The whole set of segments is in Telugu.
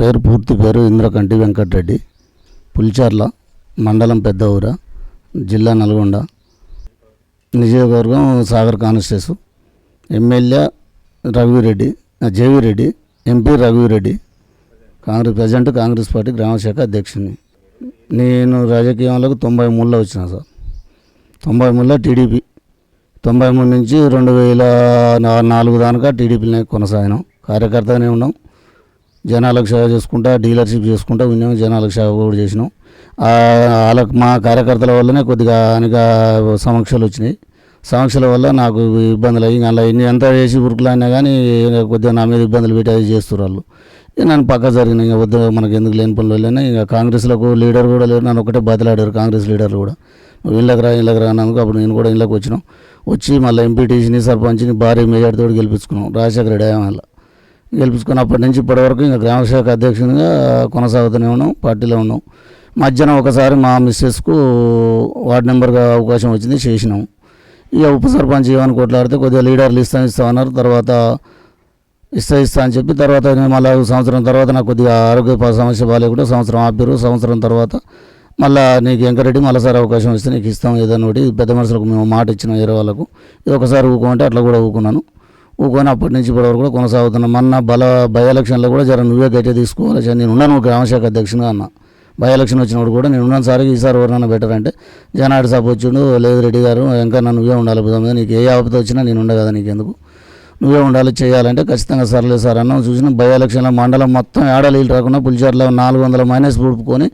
పేరు పూర్తి పేరు ఇంద్రకంటి వెంకటరెడ్డి. పులిచార్ల మండలం పెద్ద ఊర జిల్లా నల్గొండ. నియోజకవర్గం సాగర్ కాన్స్టేసు MLA Raghuveer Reddy జేవిరెడ్డి MP Raghuveer Reddy. Congress present Congress party గ్రామశాఖ అధ్యక్షుని. నేను రాజకీయంలోకి తొంభై మూడులో వచ్చిన సార్. తొంభై మూడులో టీడీపీ. తొంభై మూడు నుంచి రెండు వేల నాలుగు దానికా టీడీపీని కొనసాగినాం. కార్యకర్తగానే ఉన్నాం. జనాలకు సేవ చేసుకుంటా డీలర్షిప్ చేసుకుంటా ఉన్నాము జనాలకు సేవ కూడా చేసినాం. వాళ్ళకు వాళ్ళకి మా కార్యకర్తల వల్లనే కొద్దిగా అనేక సమక్షలు వచ్చినాయి. సమస్యల వల్ల నాకు ఇబ్బందులు అయ్యి అలా ఎన్ని ఎంత వేసి ఉరుకులు అయినా కానీ కొద్దిగా నా మీద ఇబ్బందులు పెట్టి అది చేస్తారు వాళ్ళు. ఇక నన్ను పక్క జరిగిన ఇంకా వద్దు మనకి ఎందుకు లేని పనులు వెళ్ళినా ఇంకా కాంగ్రెస్లకు లీడర్ కూడా లేరు నన్ను ఒకటే బదిలాడారు కాంగ్రెస్ లీడర్లు కూడా. నువ్వు ఇళ్ళకి రా ఇళ్ళకి రా అన్నందుకు అప్పుడు నేను కూడా ఇళ్ళకి వచ్చినాం. వచ్చి మళ్ళీ ఎంపీటీసీని సర్పంచ్ని భారీ మెజార్టీతో గెలిపించుకున్నాం. రాజశేఖర రెడ్డి వల్ల గెలిపించుకున్నప్పటి నుంచి ఇప్పటివరకు ఇంకా గ్రామశాఖ అధ్యక్షునిగా కొనసాగుతూనే ఉన్నాం పార్టీలో ఉన్నాం. మధ్యాహ్నం ఒకసారి మా మిస్సెస్కు వార్డు నెంబర్గా అవకాశం వచ్చింది చేసినాం. ఇక ఉప సర్పంచ్ ఏమని కొట్లాడితే కొద్దిగా లీడర్లు ఇస్తాం ఇస్తామన్నారు తర్వాత ఇస్తా ఇస్తా అని చెప్పి తర్వాత నేను మళ్ళీ సంవత్సరం తర్వాత నాకు కొద్దిగా ఆరోగ్య సమస్య బాగాలేకుండా సంవత్సరం ఆపారు సంవత్సరం తర్వాత మళ్ళీ నీకు వెంకరెడ్డి మళ్ళీసారి అవకాశం ఇస్తే నీకు ఇస్తాం ఏదన్నోటి పెద్ద మనుషులకు మేము మాట ఇచ్చినాం వేరే వాళ్ళకు. ఇది ఒకసారి ఊకోమంటే అట్లా కూడా ఊకున్నాను. ఊకొని అప్పటి నుంచి ఇప్పటి వరకు కూడా కొనసాగుతున్నాం. మొన్న బల బై ఎలక్షన్లో కూడా జర నువ్వే గట్టిగా తీసుకోవాలి. సార్ నేను ఉన్నాను గ్రామశాఖ అధ్యక్షునిగా అన్న. బై ఎలక్షన్ వచ్చినప్పుడు కూడా నేను ఉన్నాను. సార్ ఈసారి ఎవరైనా బెటర్ అంటే జనాడి సాబ్ వచ్చిండు. లేదు రెడ్డి గారు ఇంకా నన్ను నువ్వే ఉండాలి బుధం మీద. నీకు ఏ ఆపద వచ్చినా నేను ఉండ కదా నీకెందుకు? నువ్వే ఉండాలి చేయాలంటే ఖచ్చితంగా సర్లే సార్ అన్నం చూసిన బై ఎలక్షన్లో మండలం మొత్తం ఏడాలు నీళ్ళు రాకుండా పులిచేర్లో నాలుగు వందల మైనస్ పూడుకొని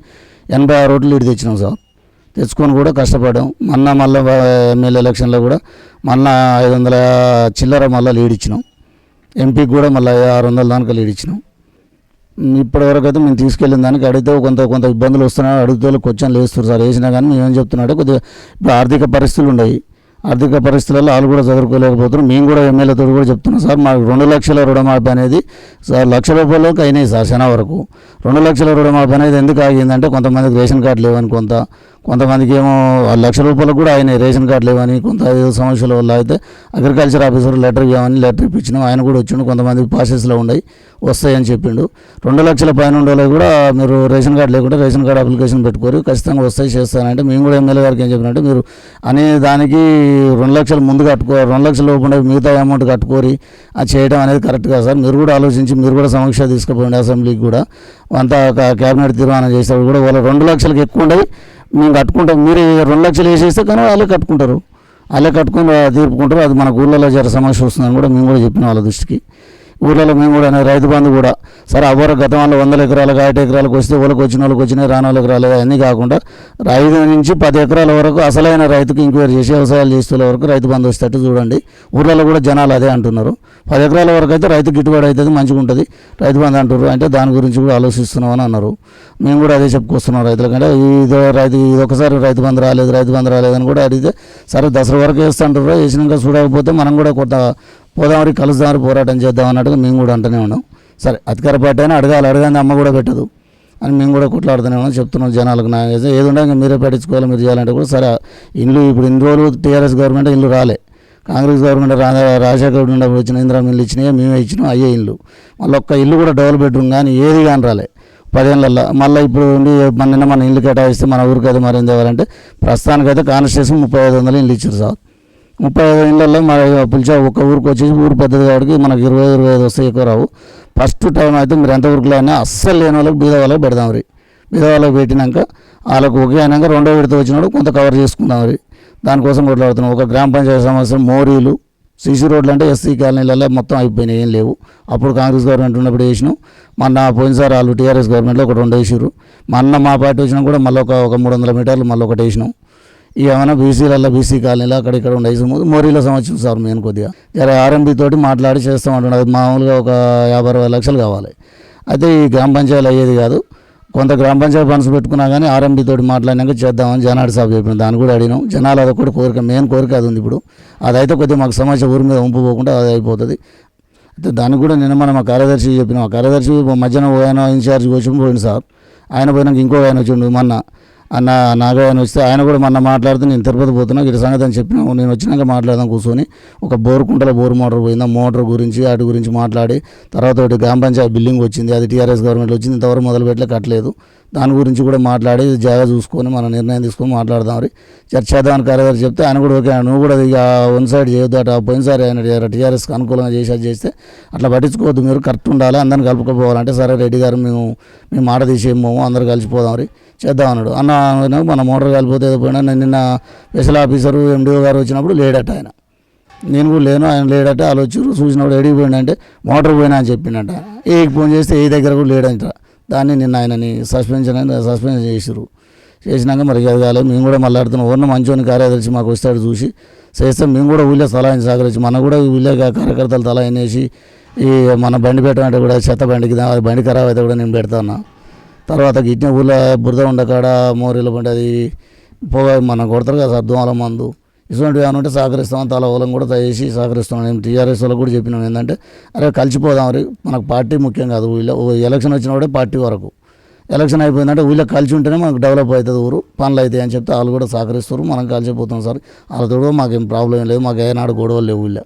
ఎనభై ఆరు రోడ్లు లీడ్ తెచ్చినాం సార్. తెచ్చుకొని కూడా కష్టపడాం. మొన్న మళ్ళీ ఎమ్మెల్యే ఎలక్షన్లో కూడా మొన్న ఐదు వందల చిల్లర మళ్ళీ లీడ్ ఇచ్చినాం. ఎంపీకి కూడా మళ్ళీ ఆరు వందల దానికి లీడ్ ఇచ్చినాం. ఇప్పటివరకు అయితే మేము తీసుకెళ్ళిన దానికి అడిగితే కొంత కొంత ఇబ్బందులు వస్తున్నాయి. అడిగితే కొంచెం లేస్తారు సార్. వేసినా కానీ మేము ఏం చెప్తున్నాడే? కొద్దిగా ఇప్పుడు ఆర్థిక పరిస్థితులు ఉన్నాయి. ఆర్థిక పరిస్థితులలో వాళ్ళు కూడా చదువుకోలేకపోతున్నారు. మేము కూడా ఎమ్మెల్యేతో కూడా చెప్తున్నాం సార్ మాకు రెండు లక్షల రుణమాఫీ అనేది సార్ లక్ష రూపాయలకి అయినాయి సార్ శనా వరకు. రెండు లక్షల రుణమాఫీ అనేది ఎందుకు ఆగిందంటే కొంతమందికి రేషన్ కార్డు లేవని కొంత కొంతమందికి ఏమో ఆ లక్ష రూపాయలకు కూడా ఆయన రేషన్ కార్డు లేవని కొంత సమస్యల వల్ల అయితే అగ్రికల్చర్ ఆఫీసర్ లెటర్ ఇవ్వమని లెటర్ ఇప్పించినాం. ఆయన కూడా వచ్చిండు కొంతమంది ప్రాసెస్లో ఉన్నాయి వస్తాయని చెప్పిండు. రెండు లక్షల పైన ఉండే కూడా మీరు రేషన్ కార్డు లేకుండా రేషన్ కార్డు అప్లికేషన్ పెట్టుకోరు ఖచ్చితంగా వస్తాయి చేస్తానంటే మేము కూడా ఎమ్మెల్యే గారికి ఏం చెప్పినట్టే మీరు అనే దానికి రెండు లక్షలు ముందు కట్టుకో రెండు లక్షలు లేకుండా మిగతా అమౌంట్ కట్టుకోరి అది చేయడం అనేది కరెక్ట్ కాదు సార్. మీరు కూడా ఆలోచించి మీరు కూడా సమీక్ష తీసుకుపోండి అసెంబ్లీకి కూడా. అంతా క్యాబినెట్ తీర్మానం చేసేవాళ్ళు కూడా వాళ్ళు రెండు లక్షలకు ఎక్కువ ఉండేవి మేము కట్టుకుంటాం. మీరు రెండు లక్షలు వేసేస్తే కానీ వాళ్ళే కట్టుకుంటారు. వాళ్ళే కట్టుకుని తీర్పుకుంటారు. అది మన ఊళ్ళలో జర సమస్య వస్తుందని కూడా మేము కూడా చెప్పిన వాళ్ళ దృష్టికి. ఊళ్ళలో మేము కూడా రైతు బంధు కూడా. సరే అవ్వరు గతంలో వందల ఎకరాలకు ఐదు ఎకరాలకు వస్తే వాళ్ళకి వచ్చిన వాళ్ళకి వచ్చినాయి రాని వాళ్ళకి రాలేదు అన్నీ కాకుండా ఐదు నుంచి పది ఎకరాల వరకు అసలైన రైతుకి ఇంక్వైరీ చేసి వ్యవసాయాలు చేస్తున్న వరకు రైతు బంధు వచ్చేటట్టు చూడండి. ఊళ్ళలో కూడా జనాలు అదే అంటున్నారు. పది ఎకరాల వరకు అయితే రైతు గిట్టుబాటు అవుతుంది మంచిగా ఉంటుంది. రైతు బంధు అంటారు అంటే దాని గురించి కూడా ఆలోచిస్తున్నామని అన్నారు. మేము కూడా అదే చెప్పుకొస్తున్నాం రైతులకంటే ఇదో రైతు ఇది ఒకసారి రైతు బంధు రాలేదు రైతు బంధు రాలేదని కూడా అడిగితే సరే దసరా వరకు వేస్తుంటారు వేసినాక చూడకపోతే మనం కూడా కొంత పోదామని కలుద్దామని పోరాటం చేద్దాం అన్నట్టుగా మేము కూడా అంటూనే ఉన్నాం. సరే అధికార పార్టీ అయినా అడగాలి అడగానే అమ్మ కూడా పెట్టదు. అని మేము కూడా కొట్లాడుతూనే ఉన్నాం చెప్తున్నాం జనాలకు నా ఏది ఉండే ఇంకా మీరే పెట్టించుకోవాలి మీరు చేయాలంటే కూడా సరే ఇల్లు ఇప్పుడు ఇన్ని రోజులు టీఆర్ఎస్ గవర్నమెంట్ ఇల్లు రాలే. కాంగ్రెస్ గవర్నమెంట్ రా రాజశేఖర రెడ్డి వచ్చిన ఇందిరా ఇల్లు ఇచ్చినాయి మేమే ఇచ్చినాం అయ్యే ఇల్లు. మళ్ళీ ఒక్క ఇల్లు కూడా డబుల్ బెడ్రూమ్ కానీ ఏది కానీ రాలే. పదేళ్ళల్లో మళ్ళీ ఇప్పుడు ఉండి మన నిన్న మన ఇల్లు కేటాయిస్తే మన ఊరికి అయితే మరేం తేవాలంటే ప్రస్తుతానికైతే కాన్స్టిట్యూషన్ ముప్పై ఐదు వందలు ఇల్లు ఇచ్చారు సార్. ముప్పై ఐదు ఇళ్ళల్లో మన పిలిచా ఒక ఊరికి వచ్చేసి ఊరు పెద్దది కాబట్టి మనకి ఇరవై ఇరవై ఐదు వస్తాయి ఎక్కువ రావు. ఫస్ట్ టైం అయితే మీరు ఎంత ఊరికిలో అయినా అస్సలు లేని వాళ్ళకి బీద వాళ్ళకి పెడదాం రీ. బీద వాళ్ళకి పెట్టినాక వాళ్ళకు ఒకే అయినాక రెండో విడత వచ్చినప్పుడు కొంత కవర్ చేసుకుందాం రీ. దానికోసం కొట్లాడుతున్నాం. ఒక గ్రామ పంచాయతీ సమస్య మోరీలు సీసీ రోడ్లు అంటే ఎస్సీ కాలనీలలో మొత్తం అయిపోయినాయి ఏం లేవు. అప్పుడు కాంగ్రెస్ గవర్నమెంట్ ఉన్నప్పుడు వేసినాం మొన్న పోయినసారి వాళ్ళు టీఆర్ఎస్ గవర్నమెంట్లో ఒకటి రెండు వేసారు మొన్న మా పార్టీ వచ్చినా కూడా మళ్ళీ ఒక ఒక మూడు వందల మీటర్లు మళ్ళీ ఒకటి వేసినాం. ఏమైనా బీసీలలో బీసీ కాలనీలో అక్కడ ఇక్కడ ఉండే మోరీలో సంవత్సరం సార్ మేము కొద్దిగా. జర ఆర్ఎంబీ తోటి మాట్లాడి చేస్తామంటున్నాడు అది మామూలుగా ఒక యాభై అరవై లక్షలు కావాలి. అయితే ఈ గ్రామ పంచాయతీలు అయ్యేది కాదు. కొంత గ్రామ పంచాయతీ ఫండ్స్ పెట్టుకున్నా కానీ ఆర్ఎంబీ తోటి మాట్లాడినాక చేద్దామని జనాడు సాబ్ చెప్పిన దాన్ని కూడా అడిగినాం. జనాలు అదొకటి కోరిక మెయిన్ కోరిక అది ఉంది ఇప్పుడు. అదైతే కొద్దిగా మాకు సమస్య ఊరి మీద ఉంపు పోకుండా అది అయిపోతుంది. అయితే దానికి కూడా నిన్న మనం మా కార్యదర్శి చెప్పినాం. ఆ కార్యదర్శి మధ్యాహ్నం ఆయన ఇన్ఛార్జ్ వచ్చి పోయింది సార్. ఆయన పోయినాక ఇంకో ఆయన వచ్చిండు మొన్న. అన్న నాగవాణి వస్తే ఆయన కూడా మొన్న మాట్లాడుతూ నేను తిరుపతి పోతున్నా ఇటు సంగతి అని చెప్పిన నేను వచ్చినాక మాట్లాడదాం కూర్చొని ఒక బోరుకుంటలో కుంటల బోర్ మోటార్ పోయిందా మోటార్ గురించి వాటి గురించి మాట్లాడి తర్వాత ఒకటి గ్రామ పంచాయతీ బిల్డింగ్ వచ్చింది అది టీఆర్ఎస్ గవర్నమెంట్ వచ్చింది ఇంతవరకు మొదలు పెట్టలే కట్టలేదు. దాని గురించి కూడా మాట్లాడి జాగా చూసుకొని మన నిర్ణయం తీసుకొని మాట్లాడదాం మరి చర్చ కార్యదర్శి చెప్తే ఆయన కూడా ఓకే నువ్వు కూడా ఇక వన్ సైడ్ చేయొద్దు అటు పోయినసారి ఆయన టీఆర్ఎస్కి అనుకూలంగా చేసేది చేస్తే అట్లా పట్టించుకోవద్దు మీరు కరెక్ట్ ఉండాలి అందరిని కలుపుకోపోవాలంటే సరే రెడ్డి గారు మేము మేము మాట తీసేమో అందరు కలిసిపోదాం మరి చేద్దాం అన్నాడు. అన్న మన మోటార్ కలిపిపోతే పోయినా నేను నిన్న స్పెషల్ ఆఫీసరు ఎండిఓ గారు వచ్చినప్పుడు లేడట ఆయన. నేను కూడా లేను ఆయన లేడట వాళ్ళు వచ్చి చూసినప్పుడు ఎడికి మోటార్ పోయినా అని చెప్పిండట ఏ ఫోన్ చేస్తే ఏ దగ్గర కూడా లేడంట. దాన్ని నిన్న ఆయనని సస్పెన్షన్ అని సస్పెన్షన్ చేసిరు చేసినాక మరి అది కాలేదు మేము కూడా మళ్ళాడుతున్నాం ఊరిన మంచోని కార్యదర్శి మాకు వస్తాడు చూసి చేస్తే మేము కూడా ఊళ్ళో సలహా సహకరించి మన కూడా ఊళ్ళో కార్యకర్తలు తలా ఈ మన బండి పెట్టమంటే కూడా చెత్త బండికి అది బండి ఖరాబ్ అయితే కూడా నేను పెడతా ఉన్నా తర్వాత గిట్టిన ఊళ్ళో బురద ఉండకాడ మోరీల బండి అది పొగ మనం కొడతారు కదా సార్ దోమల మందు. ఇటువంటివి ఏమైనా ఉంటే సహకరిస్తాం. తల ఓలం కూడా చేసి సహకరిస్తాం. నేను టీఆర్ఎస్ వాళ్ళకి కూడా చెప్పినాం ఏంటంటే అరే కలిసిపోదాం రే మనకు పార్టీ ముఖ్యం కాదు. ఊళ్ళో ఓ ఎలక్షన్ కూడా పార్టీ వరకు. ఎలక్షన్ అయిపోయిందంటే ఊళ్ళో కలిసి ఉంటేనే మనకు డెవలప్ అవుతుంది ఊరు పనులు అవుతాయి అని చెప్తే వాళ్ళు కూడా సహకరిస్తారు. మనం కలిసిపోతాం సార్. వాళ్ళతో కూడా మాకేం ప్రాబ్లం ఏం లేదు. మాకు ఏనాడు గొడవలు లేవు ఊళ్ళో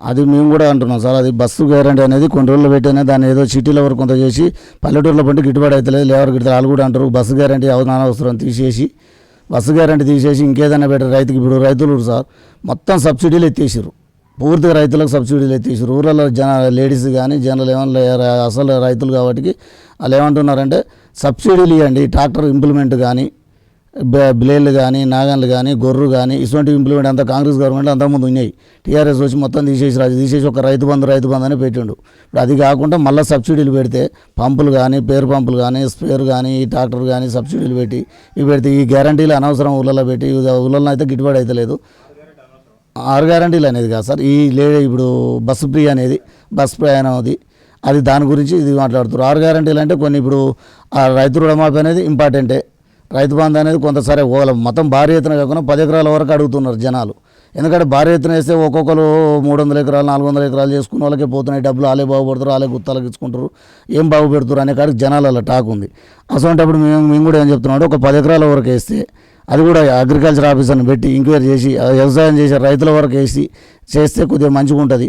అది మేము కూడా అంటున్నాం సార్. అది బస్సు గ్యారంటీ అనేది కొన్ని రోజులు పెట్టినా దాన్ని ఏదో సిటీలో వరకు కొంత చేసి పల్లెటూరులో పంటే గిట్టుబాటు అవుతలేదు. లేవర్ గిట్టుతారు వాళ్ళు కూడా అంటారు బస్సు గ్యారంటీ అవసరం తీసేసి బస్సు గ్యారంటీ తీసేసి ఇంకేదైనా పెట్టారు రైతుకి ఇప్పుడు రైతులు సార్ మొత్తం సబ్సిడీలు ఎత్తేసారు పూర్తిగా రైతులకు సబ్సిడీలు ఎత్తేసారు ఊళ్ళలో జన లేడీస్ కానీ జనాలు ఏమన్నా అసలు రైతులు కాబట్టి వాళ్ళు ఏమంటున్నారంటే సబ్సిడీలు ఇవ్వండి ట్రాక్టర్ ఇంప్లిమెంట్ కానీ బ- కానీ నాగన్లు కానీ గొర్రు కానీ ఇటువంటి ఇంప్లిమెంట్ అంతా కాంగ్రెస్ గవర్నమెంట్ అంతకుముందు ఉన్నాయి. టీఆర్ఎస్ వచ్చి మొత్తం తీసేసి రాజు తీసేసి ఒక రైతు బంధు రైతు బంధు అని పెట్టిండు. ఇప్పుడు అది కాకుండా మళ్ళీ సబ్సిడీలు పెడితే పంపులు కానీ పేరు పంపులు కానీ స్పేర్ కానీ ఈ ట్రాక్టర్ కానీ సబ్సిడీలు పెట్టి ఇవి పెడితే ఈ గ్యారంటీలు అనవసరం ఊళ్ళలో పెట్టి ఊళ్ళలో అయితే గిట్టుబాటు అయితే లేదు. ఆరు గ్యారంటీలు అనేది కాదు సార్. ఈ లే ఇప్పుడు బస్సు ఫ్రీ అనేది బస్సు ప్రయాణం అది అది దాని గురించి ఇది మాట్లాడుతారు ఆరు గ్యారంటీలు అంటే కొన్ని ఇప్పుడు ఆ రైతు రుణమాఫీ అనేది ఇంపార్టెంటే. రైతు బంధు అనేది కొంత సరే మొత్తం భారీ ఎత్తున కాకుండా పది ఎకరాల వరకు అడుగుతున్నారు జనాలు. ఎందుకంటే భారీ ఎత్తున వేస్తే ఒక్కొక్కరు మూడు వందల ఎకరాలు నాలుగు వందల ఎకరాలు చేసుకున్న వాళ్ళకే పోతున్నాయి. డబ్బులు వాళ్ళే బాగుపడతారు వాళ్ళే గుత్తాలకు ఇచ్చుకుంటారు ఏం బాగుపెడతారు అనే కాడికి జనాలలో టాక్ ఉంది. అసలు మేము మేము కూడా ఏం చెప్తున్నాడు ఒక పది ఎకరాల వరకు వేస్తే అది కూడా అగ్రికల్చర్ ఆఫీసర్ని పెట్టి ఎంక్వైరీ చేసి వ్యవసాయం చేసే రైతుల వరకు వేసి చేస్తే కొద్దిగా మంచిగా ఉంటుంది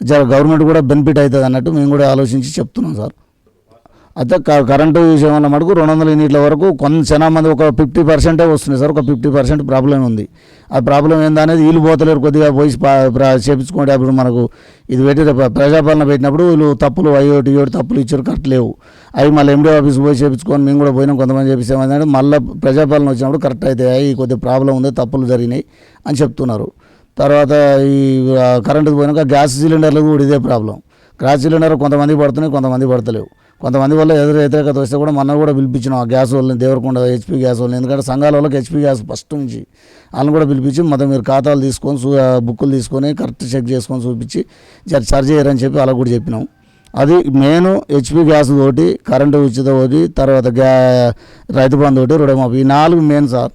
జర గవర్నమెంట్ కూడా బెనిఫిట్ అవుతుంది అన్నట్టు మేము కూడా ఆలోచించి చెప్తున్నాం సార్. అయితే క- కరెంటు విషయం మటుకు రెండు వందల యూనిట్ల వరకు కొంత చాలా మంది ఒక ఫిఫ్టీ పర్సెంటే వస్తుంది సార్ ఒక ఫిఫ్టీ పర్సెంట్ ప్రాబ్లం ఉంది. ఆ ప్రాబ్లం ఏందనేది వీళ్ళు పోతలేరు కొద్దిగా పోయి పా- చేపించుకుంటే అప్పుడు మనకు ఇది పెట్టి ప్రజాపాలన పెట్టినప్పుడు వీళ్ళు తప్పులు అయ్యోటి ఇయోటి తప్పులు ఇచ్చారు కరెక్ట్ లేవు. అవి మళ్ళీ ఎండి ఆఫీస్ పోయి చేపించుకొని మేము కూడా పోయినాం కొంతమంది చేపిస్తామంటే మళ్ళీ ప్రజాపాలన వచ్చినప్పుడు కరెక్ట్ అయితే ఈ కొద్దిగా ప్రాబ్లం ఉంది తప్పులు జరిగినాయి అని చెప్తున్నారు. తర్వాత ఈ ఆ, కరెంటుకు పోయినాక గ్యాస్ సిలిండర్లకు కూడా ఇదే ప్రాబ్లం. గ్యాస్ సిలిండర్ కొంతమంది పడుతున్నాయి కొంతమంది పడతలేవు. కొంతమంది వల్ల ఎదురు వ్యతిరేకత వస్తే కూడా మొన్న కూడా పిలిపించినాం ఆ గ్యాస్ వాళ్ళని దేవరకొండ హెచ్పి గ్యాస్ వాళ్ళని. ఎందుకంటే సంఘాల వాళ్ళకి హెచ్పి గ్యాస్ ఫస్ట్ నుంచి వాళ్ళని కూడా పిలిపించి మొత్తం మీరు ఖాతాలు తీసుకొని బుక్కులు తీసుకొని కరెక్ట్ చెక్ చేసుకొని చూపించి జర సరి చేయరని చెప్పి అలా కూడా చెప్పినాం. అది మెయిన్ హెచ్పి గ్యాస్ తోటి కరెంటు ఉచిత ఒకటి తర్వాత గ్యా రైతు బంధు ఒకటి రుణమాఫీ. ఈ నాలుగు మెయిన్ సార్.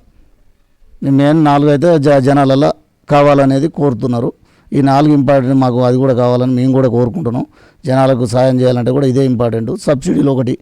ఈ మెయిన్ నాలుగు అయితే జ జనాలలో కావాలనేది కోరుతున్నారు. ఈ నాలుగు ఇంపార్టెంట్ మాకు అది కూడా కావాలని మేము కూడా కోరుకుంటున్నాం. జనాలకు సాయం చేయాలంటే కూడా ఇదే ఇంపార్టెంట్ సబ్సిడీలు ఒకటి.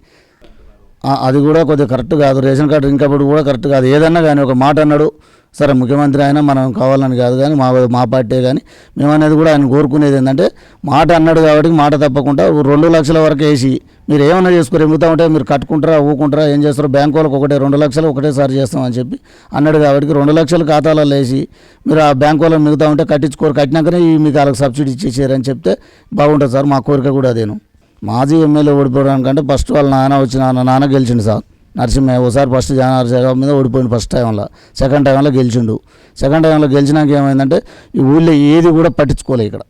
అది కూడా కొద్దిగా కరెక్ట్ కాదు. రేషన్ కార్డు ఇంకప్పుడు కూడా కరెక్ట్ కాదు. ఏదన్నా కానీ ఒక మాట అన్నాడు సరే ముఖ్యమంత్రి అయినా మనం కావాలని కాదు కానీ మా మా పార్టీ కానీ మేము అనేది కూడా ఆయన కోరుకునేది ఏంటంటే మాట అన్నాడు కాబట్టి మాట తప్పకుండా రెండు లక్షల వరకు వేసి మీరు ఏమైనా చేసుకోరు ఎముగుతా ఉంటే మీరు కట్టుకుంటారా ఊకుంటారా ఏం చేస్తారో బ్యాంకు వాళ్ళకి ఒకటే రెండు లక్షలు ఒకటేసారి చేస్తామని చెప్పి అన్నాడు కాబట్టి రెండు లక్షలు ఖాతాలో లేచి మీరు ఆ బ్యాంకు వాళ్ళకి మిగతా ఉంటే కట్టించుకోరు. కట్టినాకనే ఈ మీకు వాళ్ళకి సబ్సిడీ ఇచ్చేసారని చెప్తే బాగుంటుంది సార్. మా కోరిక కూడా అదేను. మాజీ ఎమ్మెల్యే ఓడిపోవడానికంటే ఫస్ట్ వాళ్ళ నాన్న వచ్చి నాన్న నాన్న గెలిచిండు సార్. నరసింహ ఒకసారి ఫస్ట్ జనవరి జగన్ మీద ఓడిపోయింది ఫస్ట్ టైంలో. సెకండ్ టైంలో గెలిచిండు. సెకండ్ టైంలో గెలిచినాక ఏమైందంటే ఈ ఊళ్ళో ఏది కూడా పట్టించుకోలే ఇక్కడ.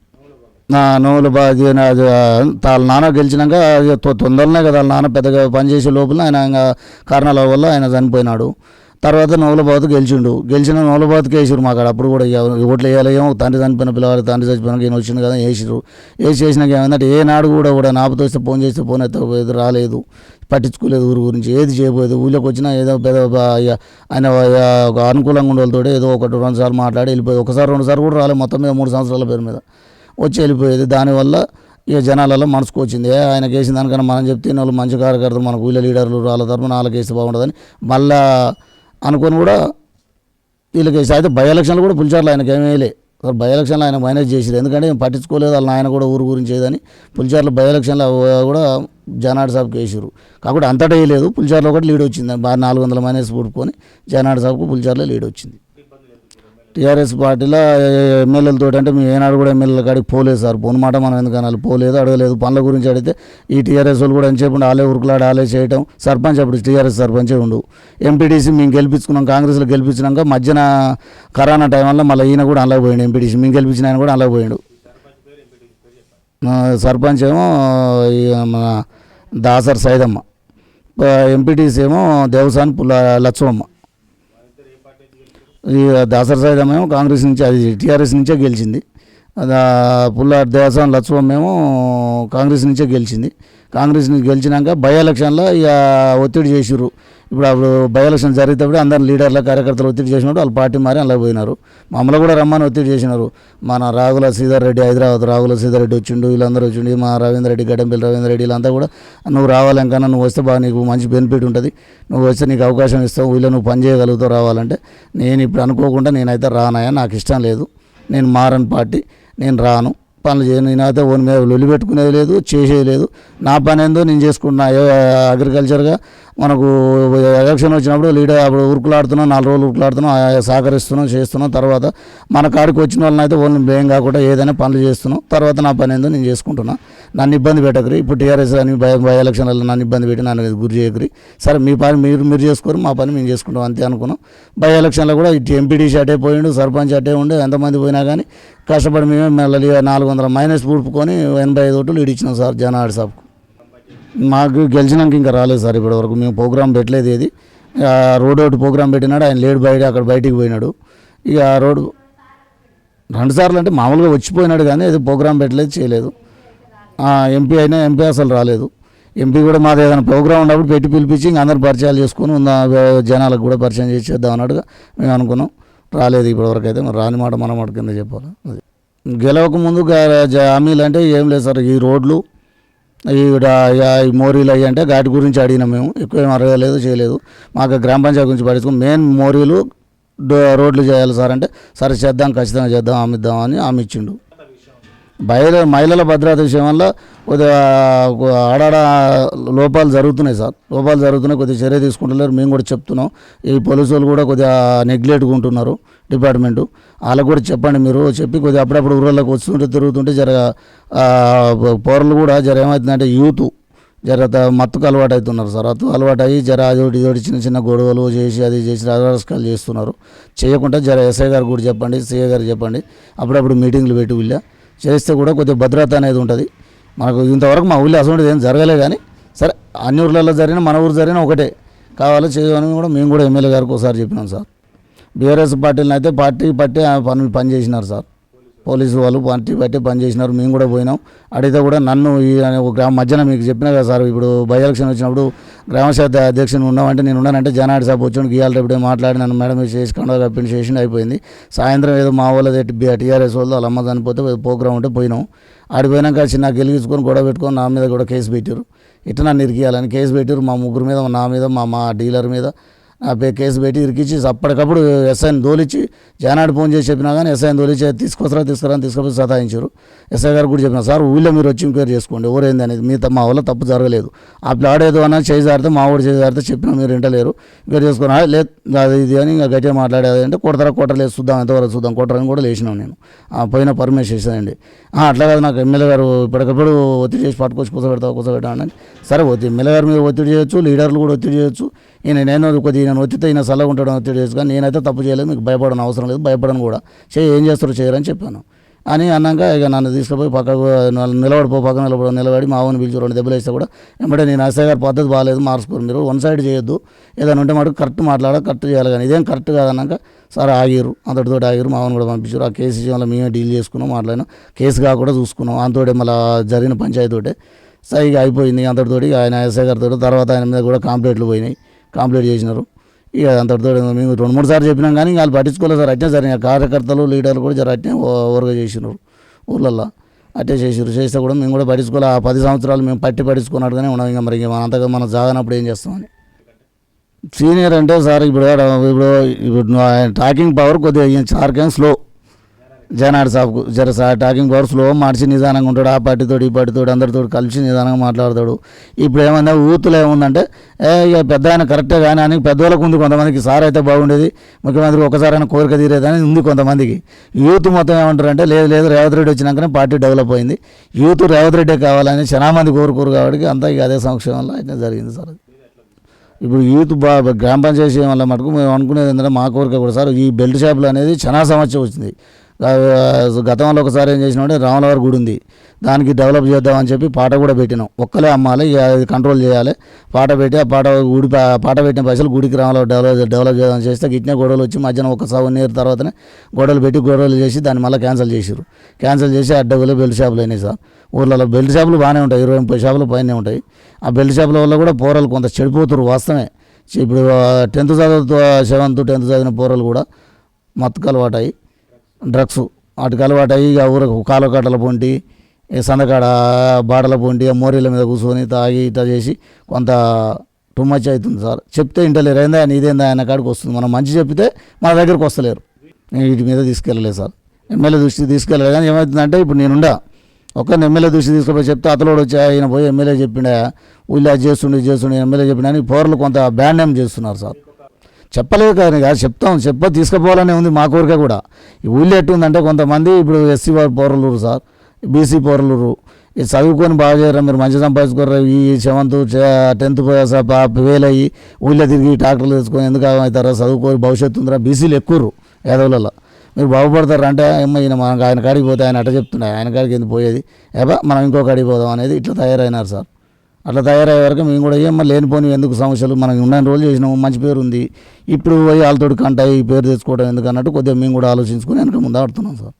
నా నోవులు బాగా వాళ్ళ నాన్న గెలిచినాక తొ- తొందరనే కదా వాళ్ళ నాన్న పెద్దగా పనిచేసే లోపల ఆయన ఇంకా కారణాల వల్ల ఆయన చనిపోయినాడు. తర్వాత నవలబాద్ గెలిచిండు. గెలిచిన నవలబాద్కి వేసిరు మాకు ఆడ అప్పుడు కూడా ఓట్లు వేయాలేమో తండ్రి చనిపోయిన పిల్లవాడు తండ్రి చచ్చిపోయిన ఈయన వచ్చింది కదా వేసిరు వేసి చేసినాక ఏమైందంటే ఏ నాడు కూడా కూడా నాపుతో వస్తే ఫోన్ చేస్తే ఫోన్ అయితే రాలేదు. పట్టించుకోలేదు ఊరు గురించి. ఏది చేయబోయేది ఊళ్ళోకి వచ్చినా ఏదో పెద్ద ఆయన ఒక అనుకూలంగా ఉండేవాళ్ళతో ఏదో ఒకటి రెండు సార్లు మాట్లాడి వెళ్ళిపోయి ఒకసారి రెండు సార్లు కూడా రాలేదు. మొత్తం మీద మూడు సంవత్సరాల పేరు మీద. వచ్చి వెళ్ళిపోయేది. దానివల్ల ఇక జనాలలో మనసుకు వచ్చింది. ఏ ఆయనకి వేసిన దానికన్నా మనం చెప్తే వాళ్ళు మంచి కార్యకర్తలు మనకు వీళ్ళ లీడర్లు వాళ్ళ తరపున వాళ్ళకి వేస్తే బాగుంటుందని మళ్ళా అనుకొని కూడా వీళ్ళకి వేసి అయితే బై ఎలక్షన్లు కూడా పులిచారులు ఆయనకి ఏమీ బై ఎలక్షన్లో ఆయన మైనస్ చేసేది ఎందుకంటే ఏం పట్టించుకోలేదు. వాళ్ళ ఆయన కూడా ఊరు గురించి ఏదని పులిచారులో బై ఎలక్షన్లో కూడా జనాడ్ సాబ్కి వేసారు కాకపోతే అంతటా వేయలేదు. పులిచార్లో ఒకటి లీడ్ వచ్చింది. బాగా నాలుగు వందల మైనస్ పుట్టుకొని జనాడ్ సాబ్కు పులిచార్లో లీడ్ వచ్చింది. టీఆర్ఎస్ పార్టీలో ఎమ్మెల్యేలతో అంటే మేము ఏనాడు కూడా ఎమ్మెల్యేల కాడికి పోలేదు సార్. పోను మాట మనం ఎందుకు అనాలి? పోలేదు అడగలేదు. పనుల గురించి అడిగితే ఈ టీఆర్ఎస్ వాళ్ళు కూడా అని చెప్పండి ఆలే ఉరుకులాడ ఆలే చేయటం సర్పంచ్ అప్పుడు టీఆర్ఎస్ సర్పంచే ఉండు. ఎంపీటీసీ మేము గెలిపించుకున్నాం కాంగ్రెస్లో గెలిపించినాక మధ్యన కరోనా టైం వల్ల మళ్ళీ ఈయన కూడా అలా పోయిండు ఎంపీటీసీ మేము గెలిపించిన ఆయన కూడా అలా పోయాడు. సర్పంచ్ ఏమో ఈ మన దాసర్ సైదమ్మ ఎంపీటీసీ ఏమో దేవసాని పుల్ల లచ్చమ్మ దాసరి సైదమ్మ మేము కాంగ్రెస్ నుంచి అది టీఆర్ఎస్ నుంచే గెలిచింది. పుల్లార్ దేవసాన్ పుల్ల మేము కాంగ్రెస్ నుంచే గెలిచింది. కాంగ్రెస్ నుంచి గెలిచినాక బై ఎలక్షన్లో ఇక ఒత్తిడి చేసిర్రు. ఇప్పుడు అప్పుడు బై ఎలక్షన్ జరిగేటప్పుడు అందరు లీడర్ల కార్యకర్తలు ఒత్తిడి చేసినప్పుడు వాళ్ళు పార్టీ మారి అలా పోయినారు. మమ్మల్ని కూడా రమ్మని ఒత్తిడి చేసినారు. మన రాగుల శ్రీధర్ రెడ్డి హైదరాబాద్ రాగుల శ్రీధర్ రెడ్డి వచ్చిండు వీళ్ళందరూ వచ్చిండు మా రవీంద్ర రెడ్డి గడ్డంపల్లి రవీంద్ర రెడ్డి వీళ్ళంతా కూడా నువ్వు రావాలంకన్నా నువ్వు వస్తే బాగా నీకు మంచి బెనిఫిట్ ఉంటుంది. నువ్వు వస్తే నీకు అవకాశం ఇస్తావు వీళ్ళు నువ్వు పని చేయగలుగుతావు రావాలంటే నేను ఇప్పుడు అనుకోకుండా నేనైతే రానాయా నాకు ఇష్టం లేదు. నేను మారని పార్టీ నేను రాను. పనులు చేయను నేనైతే ఓన్ మీద లొల్లి పెట్టుకునేది లేదు చేసేది లేదు. నా పని ఏందో నేను చేసుకుంటున్నా. అగ్రికల్చర్గా మనకు ఎలక్షన్ వచ్చినప్పుడు లీడర్ అప్పుడు ఉరుకులాడుతున్నాం నాలుగు రోజులు ఉరుకులాడుతున్నాం సహకరిస్తున్నాం చేస్తున్నాం. తర్వాత మన కాడికి వచ్చిన వాళ్ళని అయితే ఓన్లీ భయం కాకుండా ఏదైనా పనులు చేస్తున్నాం. తర్వాత నా పని ఏందో నేను చేసుకుంటున్నా. నన్ను ఇబ్బంది పెట్టకరి. ఇప్పుడు టీఆర్ఎస్ అని బై బయ ఎలక్షన్లలో నన్ను ఇబ్బంది పెట్టి నన్ను గురి చేయకరి. సరే మీ పని మీరు మీరు చేసుకోరు మా పని మేము చేసుకుంటాం అంతే అనుకున్నాం. బై ఎలక్షన్లో కూడా ఇటు ఎంపీడీసీ అటే పోయిండు సర్పంచ్ అటే ఉండే ఎంతమంది పోయినా కానీ కష్టపడి మేమే మళ్ళీ నాలుగు వందల మైనస్ పూడుపుకొని ఎనభై ఐదు ఓట్లు లీడ్ ఇచ్చినాం సార్ జనాడ్ సాబ్కు. మాకు గెలిచినాక ఇంకా రాలేదు సార్ ఇప్పటి వరకు. మేము ప్రోగ్రామ్ పెట్టలేదు ఏది. రోడ్ ఒకటి ప్రోగ్రామ్ పెట్టినాడు ఆయన లేడు బయట అక్కడ బయటికి పోయినాడు. ఇక రోడ్ రోడ్డు రెండు సార్లు అంటే మామూలుగా వచ్చిపోయినాడు కానీ అది ప్రోగ్రామ్ పెట్టలేదు చేయలేదు. ఎంపీ అయినా ఎంపీ అసలు రాలేదు. ఎంపీ కూడా మాది ఏదైనా ప్రోగ్రామ్ ఉన్నప్పుడు పెట్టి పిలిపించి ఇంక అందరు పరిచయాలు చేసుకుని ఉన్న జనాలకు కూడా పరిచయం చేసేద్దాం అన్నట్టుగా మేము అనుకున్నాం. రాలేదు ఇప్పటివరకు అయితే. మరి రాని మాట మన మాట కింద చెప్పాలి? అది. గెలవక ముందు హామీలు అంటే ఏం లేదు సార్. ఈ రోడ్లు ఈ ఈ మోరీలు అయ్యి అంటే వాటి గురించి అడిగినాం మేము. ఎక్కువ ఏం అడగలేదు చేయలేదు. మాకు గ్రామ పంచాయతీ గురించి పట్టించుకుని మెయిన్ మోరీలు రోడ్లు చేయాలి సార్ అంటే సరే చేద్దాం ఖచ్చితంగా చేద్దాం హామీద్దాం అని హామీ ఇచ్చిండు. బయలు మహిళల భద్రత విషయం వల్ల కొద్దిగా ఆడాడ లోపాలు జరుగుతున్నాయి సార్. లోపాలు జరుగుతున్నాయి కొద్దిగా చర్య తీసుకుంటలేరు. మేము కూడా చెప్తున్నాం. ఈ పోలీసులు కూడా కొద్దిగా నెగ్లెక్ట్గా ఉంటున్నారు డిపార్ట్మెంటు. వాళ్ళకు కూడా చెప్పండి మీరు. చెప్పి కొద్దిగా అప్పుడప్పుడు ఊళ్ళలోకి వస్తుంటే తిరుగుతుంటే జర పౌరులు కూడా జర ఏమవుతుందంటే యూత్ జర మత్తుకు అలవాటు అవుతున్నారు సార్ అత్తు అలవాటు అయ్యి జర అదొకటి ఇదొకటి చిన్న చిన్న గొడవలు చేసి అది చేసి అరాచకాలు చేస్తున్నారు. చేయకుండా జర ఎస్ఐ గారు కూడా చెప్పండి సిఐ గారు చెప్పండి. అప్పుడప్పుడు మీటింగ్లు పెట్టి వీళ్ళ. చేస్తే కూడా కొద్దిగా భద్రత అనేది ఉంటుంది. మనకు ఇంతవరకు మా ఊళ్ళో అసలు ఏం జరగలే కానీ సరే అన్ని ఊర్లలో జరిగిన మన ఊరు జరిగిన ఒకటే. కావాలో చేయమని కూడా మేము కూడా ఎమ్మెల్యే గారికి ఒకసారి చెప్పినాం సార్. బీఆర్ఎస్ పార్టీలను అయితే పార్టీ పట్టి ఆ పని పని చేసినారు సార్. పోలీసు వాళ్ళు పార్టీ బట్టి పని చేసినారు. మేము కూడా పోయినాం. అడిగితే కూడా నన్ను ఈ ఒక గ్రామ మధ్యన మీకు చెప్పిన కదా సార్ ఇప్పుడు బై ఎలక్షన్ వచ్చినప్పుడు గ్రామశాఖ అధ్యక్షుని ఉన్నామంటే నేను ఉన్నానంటే జనాడి సాబ్ వచ్చి గీయాల రేపు మాట్లాడి నన్ను మేడం చేసుకోండి రప్పిండి కండ చేసి అయిపోయింది. సాయంత్రం ఏదో మా వాళ్ళది టీఆర్ఎస్ వాళ్ళు వాళ్ళ అమ్మ చనిపోతే ప్రోగ్రామ్ ఉంటే పోయినాం. ఆడిపోయినాక చిన్న గెలిగించుకొని గొడవ పెట్టుకొని నా మీద కూడా కేసు పెట్టారు ఇట్లా నన్ను ఇరికియాలని కేసు పెట్టారు మా ముగ్గురు మీద నా మీద మా మా డీలర్ మీద. నా పే కేసు పెట్టి ఇరికిచ్చి అప్పటికప్పుడు ఎస్ఐని దోలిచ్చి జానాడు ఫోన్ చేసి చెప్పినా కానీ ఎస్ఐని దోలిచ్చి తీసుకొస్తారా తీసుకురా తీసుకొని సతాయించారు. ఎస్ఐ గారు కూడా చెప్పిన సార్ ఊళ్ళో మీరు వచ్చి ఎంక్వైరీ చేసుకోండి. ఎవరైంది అనేది మీ మా వల్ల తప్పు జరగలేదు. ఆ ప్లాడేదో అన్నా చేయి జారితే మా వాడు చేయి చెప్పినా మీరు వింటలేరు. ఎంక్వైరీ చేసుకుని లేదు అది ఇది అని ఇంకా గట్టిగా మాట్లాడేది అంటే కొడతారా కొట్టలేదు చూద్దాం ఎంతవరకు చూద్దాం కొట్టరని కూడా లేచినాం నేను. ఆ పోయిన పర్మిషన్ చేశానండి. అట్లా కాదు నాకు ఎమ్మెల్యే గారు ఇప్పటికప్పుడు ఒత్తిడి చేసి పట్టుకొచ్చి కూర్చోబెడతా కూర్చోబెట్టా సరే ఒత్తిడి ఎమ్మెల్యే గారు మీద ఒత్తిడి చేయొచ్చు లీడర్లు కూడా ఒత్తిడి చేయొచ్చు. ఈయన నేను కొద్దిగా నేను ఒత్తితే ఈయన సలహా ఉంటాడు ఒత్తిడి కానీ నేనైతే తప్పు చేయలేదు మీకు భయపడని అవసరం లేదు భయపడను కూడా. చేయి ఏం చేస్తారో చేయరని చెప్పాను. అని అన్నాక ఇక నన్ను తీసుకుపోయి పక్కకు నిలబడిపో పక్కన నిలబడి నిలబడి మా ఆవుని పిలిచి రెండు దెబ్బలు వేస్తే కూడా వెంబడే నేను ఎస్ఐ గారి పద్ధతి బాగాలేదు మార్చుకోరు మీరు వన్ సైడ్ చేయొద్దు. ఏదైనా ఉంటే మటుకు కరెక్ట్ మాట్లాడ కరెక్ట్ చేయాలి కానీ ఇదేం కరెక్ట్ కాదన్నాక సరే ఆగిరు అంతటితో ఆగిరు మా ఆవుని కూడా పంపించారు ఆ కేసు విషయంలో మేమే డీల్ చేసుకున్నాం మాట్లాడినాం. కేసు కాకుండా చూసుకున్నాం. అంతోటే మళ్ళీ జరిగిన పంచాయతీతోటే సరే ఇక అయిపోయింది అంతటితోటి ఆయన ఎస్ఐ గారితో తర్వాత ఆయన మీద కూడా కంప్లైంట్లు పోయినాయి. కంప్లీట్ చేసినారు. ఇక అంతటితో మేము రెండు మూడు సార్లు చెప్పినాం కానీ వాళ్ళు పట్టించుకోలేదు సార్. అట్నే సరే కార్యకర్తలు లీడర్లు కూడా జర అట్నే ఓవర్గా చేసినారు ఊర్లల్లో. అట్టే చేసారు చేస్తే కూడా మేము కూడా పట్టించుకోవాలి ఆ పది సంవత్సరాలు మేము పట్టి పట్టించుకున్నట్టుగానే ఉన్నాం. ఇంకా మరి మన అంతగా మనం సాగనప్పుడు ఏం చేస్తామని సీనియర్ అంటే సార్ ఇప్పుడు ఇప్పుడు ఇప్పుడు ట్రాకింగ్ టాకింగ్ పవర్ కొద్దిగా సార్కేం స్లో. జనాడు సాబ్కు జర టాకింగ్ పవర్ స్లో మార్చి నిదానంగా ఉంటాడు. ఆ పార్టీతో ఈ పార్టీతో అందరితో కలిసి నిదానంగా మాట్లాడతాడు. ఇప్పుడు ఏమన్నా ఊతులు ఏముందంటే ఇక పెద్ద ఆయన కరెక్టే కానీ అని పెద్దవాళ్ళకు ఉంది కొంతమందికి సార్ అయితే బాగుండేది. ముఖ్యమంత్రి ఒకసారి ఆయన కోరిక తీరేదని ఉంది కొంతమందికి. యూత్ మొత్తం ఏమంటారంటే లేదు లేదు రేవంత్ రెడ్డి వచ్చినాకనే పార్టీ డెవలప్ అయింది. యూత్ రేవంత్ రెడ్డే కావాలని చాలా మంది కోరుకోరు కాబట్టి అంతా ఇక అదే సంక్షేమంలో అయితే జరిగింది సార్ ఇప్పుడు యూత్ బా గ్రామ పంచాయతీ వల్ల మటుకు మేము అనుకునేది ఏంటంటే మా కోరిక కూడా సార్ ఈ బెల్ట్ షాపులు అనేది చాలా సమస్య వచ్చింది. గతంలో ఒకసారి ఏం చేసినామంటే రామలవారి గుడి ఉంది. దానికి డెవలప్ చేద్దామని చెప్పి పాట కూడా పెట్టినాం. ఒక్కలే అమ్మాలి అది కంట్రోల్ చేయాలి. పాట పెట్టి ఆ పాట గుడి పాట పెట్టిన పైసలు గుడికి రామలవారి డెవలప్ డెవలప్ చేద్దామని చేస్తే గిట్నే గొడవలు వచ్చి మధ్యాహ్నం ఒక సెవెన్ ఇయర్ తర్వాతనే గొడవలు పెట్టి గొడవలు చేసి దాన్ని మళ్ళీ క్యాన్సిల్ చేసారు క్యాన్సిల్ చేసి అడ్డగోలు బెల్ట్ షాపులు అయినాయి సార్. ఊర్లలో బెల్ట్ షాపులు బాగానే ఉంటాయి. ఇరవై ముప్పై షాపులు పైనే ఉంటాయి. ఆ బెల్ట్ షాపుల వల్ల కూడా పోరలు కొంత చెడిపోతారు వాస్తవమే. ఇప్పుడు టెన్త్ చదువుతో సెవెంత్ టెన్త్ చదివిన పోరలు కూడా మతకు అలవాటాయి డ్రగ్స్. వాటికి అలవాటాయి ఇక ఊరకు కాలుకట్టల పొంటి ఈ సందకాడ బాటల పొంటి ఆ మోరీల మీద కూర్చొని తాగి ఇట్లా చేసి కొంత టూ మచ్ అవుతుంది సార్. చెప్తే ఇంటలేరు ఏందా నీదేందా ఆయన కాడికి వస్తుంది? మనం మంచి చెప్తే మన దగ్గరికి వస్తలేరు. నేను వీటి మీద తీసుకెళ్ళలేదు సార్. ఎమ్మెల్యే దృష్టికి తీసుకెళ్ళలేదు కానీ ఏమవుతుందంటే ఇప్పుడు నేనుండా ఒక్కరిని ఎమ్మెల్యే దృష్టి తీసుకుపోయి చెప్తే అతలోడు వచ్చి ఆయన పోయి ఎమ్మెల్యే చెప్పిండా? ఊళ్ళో అది చేస్తుండే చేస్తుండే. ఎమ్మెల్యే చెప్పినా అని పౌరులు కొంత బ్యాన్ నేమ్ చేస్తున్నారు సార్. చెప్పలేదు కానీ కాదు చెప్తాం. చెప్ప తీసుకుపోవాలనే ఉంది మా కోరిక కూడా. ఈ ఊళ్ళో ఎట్టుందంటే కొంతమంది ఇప్పుడు ఎస్సీ పౌరులు సార్ బీసీ పౌరులు ఈ చదువుకొని బాగా చేయరా మీరు మంచి సంపాదించుకోరా ఈ సెవెంత్ టెన్త్ ఫెయిల్ అయ్యి ఊళ్ళో తిరిగి ట్రాక్టర్లు తెచ్చుకొని ఎందుకు అవుతారా చదువుకొని భవిష్యత్తు ఉందిరా బీసీలు ఎక్కువరు యాదవులలో. మీరు బాగుపడతారు అంటే ఏమో ఈయన మనకు ఆయన కాడికి పోతే ఆయన అట్ట చెప్తున్నాయి ఆయన కాడికి ఎందుకు పోయేది? ఏబా మనం ఇంకో కాడికి పోదాం అనేది ఇట్లా తయారైనారు సార్. అట్లా తయారయ్యే వరకు మేము కూడా ఏమో లేనిపోని ఎందుకు సమస్యలు? మనకి ఉన్న రోజులు చేసినాము మంచి పేరు ఉంది. ఇప్పుడు పోయి వాళ్ళతోటి కంటాయి ఈ పేరు తెచ్చుకోవడం ఎందుకు అన్నట్టు కొద్దిగా మేము కూడా ఆలోచించుకొని వెనక ముందు ఆడుతున్నాం సార్.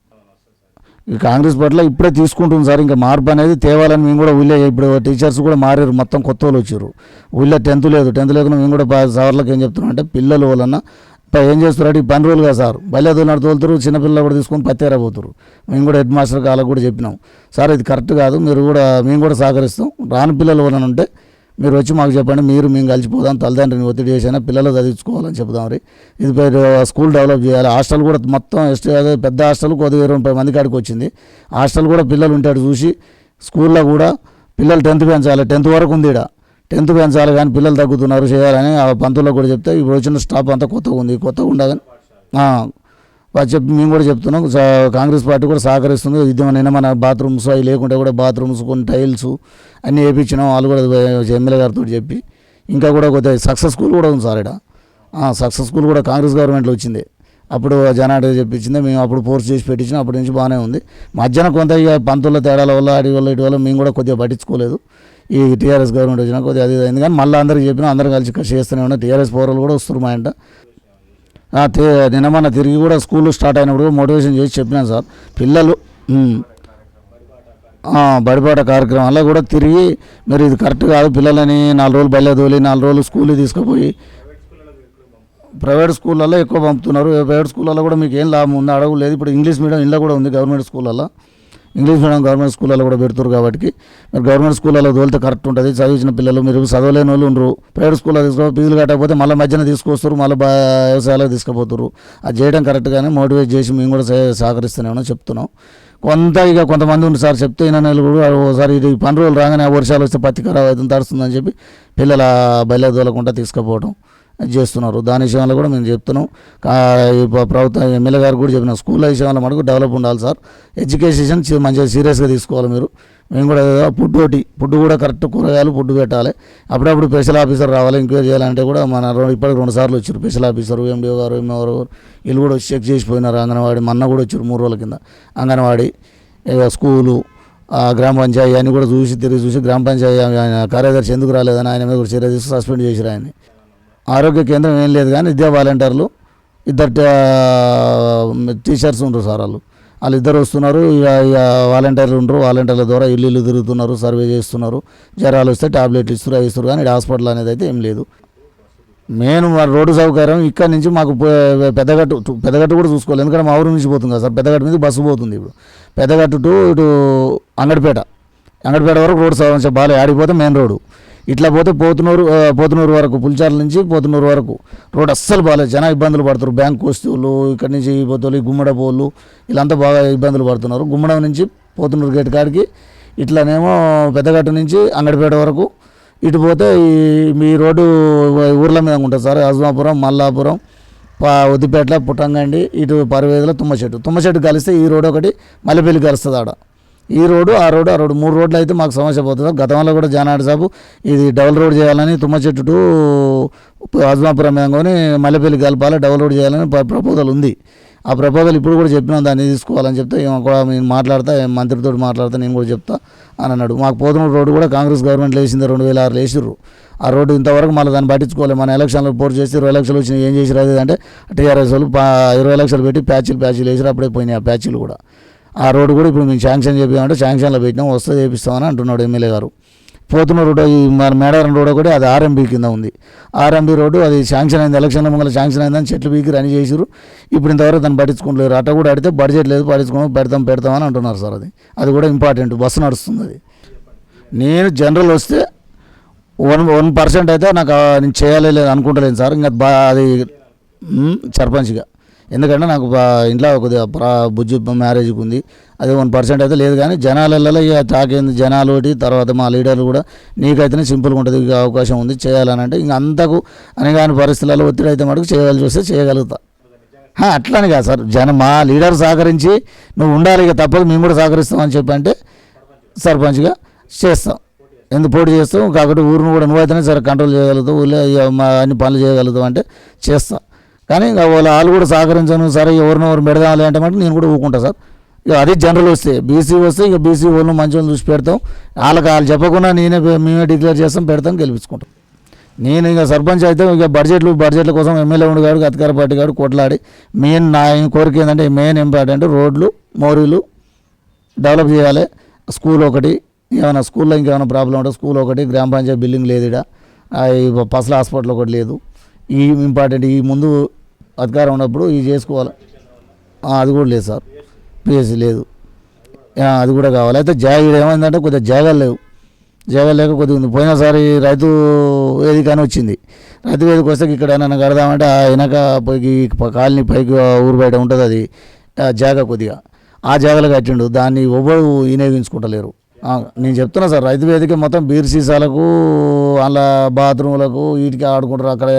ఈ కాంగ్రెస్ పట్ల ఇప్పుడే తీసుకుంటుంది సార్. ఇంకా మార్పు అనేది తేవాలని మేము కూడా ఊళ్ళో ఇప్పుడు టీచర్స్ కూడా మారారు మొత్తం కొత్త వాళ్ళు వచ్చారు. ఊళ్ళో టెన్త్ లేదు. టెన్త్ లేకుండా మేము కూడా సార్లకు ఏం చెప్తున్నాం అంటే పిల్లలు వలన ఏం చేస్తున్నారు? ఈ పని రోజులుగా సార్. బయలు తోలినాడు తోలుతారు చిన్నపిల్లలు కూడా తీసుకొని పత్తేరా పోతారు మేము కూడా హెడ్ మాస్టర్ వాళ్ళకు కూడా చెప్పినాం. సార్ ఇది కరెక్ట్ కాదు. మీరు కూడా మేము కూడా సహకరిస్తాం. రాని పిల్లలు వలన ఉంటే మీరు వచ్చి మాకు చెప్పండి. మీరు మేము కలిసిపోదాం. తల్లిదండ్రిని ఒత్తిడి చేసినా పిల్లలు చదివించుకోవాలని చెప్దాం రీ. ఇది స్కూల్ డెవలప్ చేయాలి. హాస్టల్ కూడా మొత్తం ఎస్టీ అదే పెద్ద హాస్టల్ కొద్దిగా ఇరవై ముప్పై మంది కాడికి వచ్చింది. హాస్టల్ కూడా పిల్లలు ఉంటాడు చూసి స్కూల్లో కూడా పిల్లలు టెన్త్ పెంచాలి. టెన్త్ వరకు ఉంది ఇక్కడ టెన్త్ పెంచాలి కానీ పిల్లలు తగ్గుతున్నారు చేయాలని ఆ పంతులకు కూడా చెప్తే ఇప్పుడు వచ్చిన స్టాఫ్ అంతా కొత్తగా ఉంది కొత్తగా ఉండదని చెప్పి మేము కూడా చెప్తున్నాం. కాంగ్రెస్ పార్టీ కూడా సహకరిస్తుంది. విద్యమైన మన బాత్రూమ్స్ అవి లేకుంటే కూడా బాత్రూమ్స్ కొన్ని టైల్స్ అన్నీ వేయించినాం వాళ్ళు కూడా ఎమ్మెల్యే గారితో చెప్పి ఇంకా కూడా కొద్దిగా సక్సెస్ స్కూల్ కూడా ఉంది సార్ ఇక్కడ సక్సెస్ స్కూల్ కూడా కాంగ్రెస్ గవర్నమెంట్లో వచ్చింది. అప్పుడు జనాడే చెప్పించింది మేము అప్పుడు ఫోర్స్ చేసి పెట్టించిన అప్పటి నుంచి బాగానే ఉంది. మధ్యాహ్నం కొంత ఇక పంతుల తేడాల వల్ల అడి వల్ల ఇటు వల్ల మేము కూడా కొద్దిగా పట్టించుకోలేదు. ఈ టీఆర్ఎస్ గవర్నమెంట్ వచ్చినా కొద్దిగా అది అయింది. కానీ మళ్ళీ అందరికి చెప్పినా అందరం కలిసి చేస్తూనే ఉన్నా. టీఆర్ఎస్ పౌరులు కూడా వస్తారు మా ఇంట. నిన్న తిరిగి కూడా స్కూల్ స్టార్ట్ అయినప్పుడు మోటివేషన్ చేసి చెప్పినాను సార్. పిల్లలు బడిపాట కార్యక్రమాల్లో కూడా తిరిగి మీరు ఇది కరెక్ట్ కాదు పిల్లలని నాలుగు రోజులు బయలు తోలి నాలుగు రోజులు స్కూల్ తీసుకుపోయి ప్రైవేట్ స్కూళ్ళల్లో ఎక్కువ పంపుతున్నారు. ప్రైవేట్ స్కూళ్ళల్లో కూడా మీకు ఏం లాభం ఉంది అడగలేదు. ఇప్పుడు ఇంగ్లీష్ మీడియం ఇంట్లో కూడా ఉంది గవర్నమెంట్ స్కూళ్ళల్లో. ఇంగ్లీష్ మీడియం గవర్నమెంట్ స్కూళ్ళలో కూడా పెడుతున్నారు కాబట్టి మీరు గవర్నమెంట్ స్కూళ్ళలో తోలితే కరెక్ట్ ఉంటుంది. చదివించిన పిల్లలు మీరు చదవలేని వాళ్ళు ఉండరు. ప్రైవేట్ స్కూల్లో తీసుకో ఫీజులు కట్టకపోతే మళ్ళీ మధ్యన తీసుకొస్తారు మళ్ళీ వ్యవసాయాలకు తీసుకుపోతారు అది చేయడం కరెక్ట్గానే మోటివేట్ చేసి మేము కూడా సహ- చెప్తున్నాం. కొంత ఇక కొంతమంది ఉంది సార్ చెప్తే ఈయన నెలలు కూడా ఒకసారి ఇది పని రోజులు రాగానే ఆ వర్షాలు వస్తే పత్తి ఖరాబ్ అవుతుంది తడుస్తుందని చెప్పి పిల్లల బయలుదేరకుండా తీసుకుపోవడం చేస్తున్నారు. దాని విషయంలో కూడా మేము చెప్తున్నాం. ప్రభుత్వ ప్రభుత్వం ఎమ్మెల్యే గారు కూడా చెప్పిన స్కూల్ విషయంలో మనకు డెవలప్ ఉండాలి సార్. ఎడ్యుకేషన్ మంచిగా సీరియస్గా తీసుకోవాలి మీరు. మేము కూడా ఫుడ్ ఒకటి ఫుడ్ కూడా కరెక్ట్ కూరగాయలు ఫుడ్ పెట్టాలి. అప్పుడప్పుడు స్పెషల్ ఆఫీసర్ రావాలి ఎంక్వైరీ చేయాలంటే కూడా మన ఇప్పటికి రెండు సార్లు వచ్చారు స్పెషల్ ఆఫీసర్ ఎండిఓ గారు ఎంఓ గారు. వీళ్ళు కూడా వచ్చి చెక్ చేసిపోయినారు అంగన్వాడీ. మొన్న కూడా వచ్చారు మూడు రోజుల కింద. అంగన్వాడీ స్కూలు గ్రామ పంచాయతీ అన్నీ కూడా చూసి తిరిగి చూసి గ్రామ పంచాయతీ కార్యదర్శి ఎందుకు రాలేదని ఆయన మీద కూడా చర్య తీసుకు సస్పెండ్ చేసిరు ఆయన్ని. ఆరోగ్య కేంద్రం ఏం లేదు కానీ విద్యా వాలంటీర్లు ఇద్దరు టీచర్స్ ఉండరు సార్ వాళ్ళు. వాళ్ళు ఇద్దరు వస్తున్నారు ఇక ఇక వాలంటీర్లు ఉండరు వాలంటీర్ల ద్వారా ఇల్లు ఇల్లు తిరుగుతున్నారు సర్వే చేస్తున్నారు. జ్వరాలు వస్తే టాబ్లెట్లు ఇస్తారు అవి ఇస్తారు కానీ హాస్పిటల్ అనేది అయితే ఏం లేదు. మెయిన్ మా రోడ్డు సౌకర్యం ఇక్కడ నుంచి మాకు పెద్దగట్టు పెద్దగట్టు కూడా చూసుకోవాలి. ఎందుకంటే మా ఊరు నుంచి పోతుంది కదా సార్ పెద్దగట్టు మీద బస్సు పోతుంది ఇప్పుడు. పెద్దగట్టు టు ఇటు అంగడిపేట. అంగడిపేట వరకు రోడ్డు సౌకర్యం బాగా ఆడిపోతే మెయిన్ రోడ్డు. ఇట్లా పోతే పోతునూరు పోతునూరు వరకు పులిచార్ల నుంచి పోతునూరు వరకు. రోడ్ అస్సలు బాగాలేదు జన ఇబ్బందులు పడుతున్నారు. బ్యాంక్ వస్తువులు ఇక్కడి నుంచి పోతులు గుమ్మడ పోళ్ళు వీళ్ళంతా బాగా ఇబ్బందులు పడుతున్నారు. గుమ్మడం నుంచి పోతునూరు గేట్ కాడికి ఇట్లానేమో పెద్దగట్టు నుంచి అంగడిపేట వరకు ఇటు పోతే ఈ మీ రోడ్డు ఊర్ల మీద ఉంటుంది సార్. అజ్మాపురం మల్లాపురం పా ఉద్దిపేట పుట్టంగండి ఇటు పరవేదుల తుమ్మ చెట్టు తుమ్మ చెట్టు కలిస్తే ఈ రోడ్డు ఒకటి మల్లెపల్లి కలుస్తుంది ఆడ. ఈ రోడ్డు ఆ రోడ్డు ఆ రోడ్డు. మూడు రోడ్లు అయితే మాకు సమస్య పోతుంది. గతంలో కూడా జానాడు సాబు ఇది డబుల్ రోడ్ చేయాలని తుమ్మ చెట్టు టు అజ్మాపురం మల్లెపల్లి కలపాలి డబుల్ రోడ్ చేయాలని ప్రపోజల్ ఉంది. ఆ ప్రపోజల్ ఇప్పుడు కూడా చెప్పినా దాన్ని తీసుకోవాలని చెప్తే కూడా నేను మాట్లాడతా మంత్రితో మాట్లాడతా నేను కూడా చెప్తా అని అన్నాడు. మాకు పోతున్న రోడ్డు కూడా కాంగ్రెస్ గవర్నమెంట్ వేసింది రెండు వేల ఆరులో వేసిర్రు ఆ రోడ్డు ఇంతవరకు మళ్ళీ దాన్ని పట్టించుకోవాలి మన ఎలక్షన్లో పోటీ చేసి ఇరవై లక్షలు వచ్చినాయి ఏం చేసిరు అది అంటే టీఆర్ఎస్ వాళ్ళు ఇరవై లక్షలు పెట్టి ప్యాచీలు ప్యాచీలు వేసిరు అప్పుడే పోయినాయి ఆ ప్యాచీలు కూడా. ఆ రోడ్డు కూడా ఇప్పుడు మేము శాంక్షన్ చెప్పామంటే శాంక్షన్లో పెట్టినాం వస్తే చేపిస్తామని అంటున్నాడు ఎమ్మెల్యే గారు. పోతున్న రోడ్డు ఈ మన మేడారం రోడ్ కూడా అది ఆర్ఎంబీ కింద ఉంది. ఆర్ఎంబీ రోడ్డు అది శాంక్షన్ అయింది ఎలక్షన్ల ముందు శాంక్షన్ అయిందని చెట్లు పీకి రన్ చేసిరు ఇప్పుడు ఇంతవరకు దాన్ని పట్టించుకోలేరు అట్ట కూడా అడిగితే బడ్జెట్ లేదు పట్టించుకోము పెడతాం పెడతామని అంటున్నారు సార్ అది. అది కూడా ఇంపార్టెంట్ బస్సు నడుస్తుంది అది. నేను జనరల్ వస్తే వన్ వన్ పర్సెంట్ అయితే నాకు నేను చేయాలి లేదు అనుకుంటలేను సార్. ఇంకా బా అది సర్పంచ్గా. ఎందుకంటే నాకు ఇంట్లో కొద్దిగా ప్రా బుజ్జి మ్యారేజ్కి ఉంది. అది వన్ పర్సెంట్ అయితే లేదు కానీ జనాలలో ఇక తాకేంది జనాలు ఒకటి తర్వాత మా లీడర్లు కూడా నీకైతేనే సింపుల్గా ఉంటుంది ఇక అవకాశం ఉంది చేయాలని అంటే ఇంక అంతకు అనగాని పరిస్థితులలో ఒత్తిడి అయితే మటుకు చేయాల్సి వస్తే చేయగలుగుతా. అట్లానే కాదు సార్. జన మా లీడర్ సహకరించి నువ్వు ఉండాలి ఇక తప్పదు మేము కూడా సహకరిస్తామని చెప్పి అంటే సర్పంచ్గా చేస్తాం. ఎందుకు పోటీ చేస్తాం? కాబట్టి ఊరిని కూడా నువ్వైతేనే సరే కంట్రోల్ చేయగలుగుతావు ఊళ్ళో ఇక అన్ని పనులు చేయగలుగుతావు అంటే చేస్తాం. కానీ ఇక వాళ్ళ వాళ్ళు కూడా సహకరించను సరే ఎవరినో ఎవరు పెడదాం అంటే మాట నేను కూడా ఊకుంటా సార్. ఇక అది జనరల్ వస్తే బీసీ వస్తే ఇక బీసీ వాళ్ళు మంచి వాళ్ళు చూసి పెడతాం. వాళ్ళకి వాళ్ళు చెప్పకుండా నేనే మేమే డిక్లేర్ చేస్తాం పెడతాం గెలిపించుకుంటాం. నేను ఇక సర్పంచ్ అయితే ఇక బడ్జెట్లు బడ్జెట్ల కోసం ఎమ్మెల్యే ఉండు కాడు అధికార పార్టీ కాడు కొట్లాడి మెయిన్ నా కోరిక ఏంటంటే మెయిన్ ఇంపార్టెంట్ రోడ్లు మోరీలు డెవలప్ చేయాలి. స్కూల్ ఒకటి ఏమైనా స్కూల్లో ఇంకేమైనా ప్రాబ్లం ఉంటే స్కూల్ ఒకటి గ్రామ పంచాయతీ బిల్డింగ్ లేదు ఇక్కడ పసల హాస్పిటల్ ఒకటి లేదు. ఈ ఇంపార్టెంట్ ఈ ముందు అధికారం ఉన్నప్పుడు ఇది చేసుకోవాలి. అది కూడా లేదు సార్. పిఎస్సీ లేదు. అది కూడా కావాలి. అయితే జాగ ఏమైందంటే కొద్దిగా జాగాలు లేవు. జాగాలు లేక కొద్దిగా పోయినసారి రైతు వేదిక అని వచ్చింది. రైతు వేదిక వస్తే ఇక్కడ నన్ను కడదామంటే ఆ వెనక పైకి కాలనీ పైకి ఊరు బయట ఉంటుంది అది. ఆ జాగా కొద్దిగా. ఆ జాగాలు కట్టిండు. దాన్ని ఎవ్వరు వినియోగించుకుంటలేరు. నేను చెప్తున్నా సార్ రైతు వేదిక మొత్తం బీర్ సీసాలకు అలా బాత్రూములకు వీటికి ఆడుకుంటారు. అక్కడ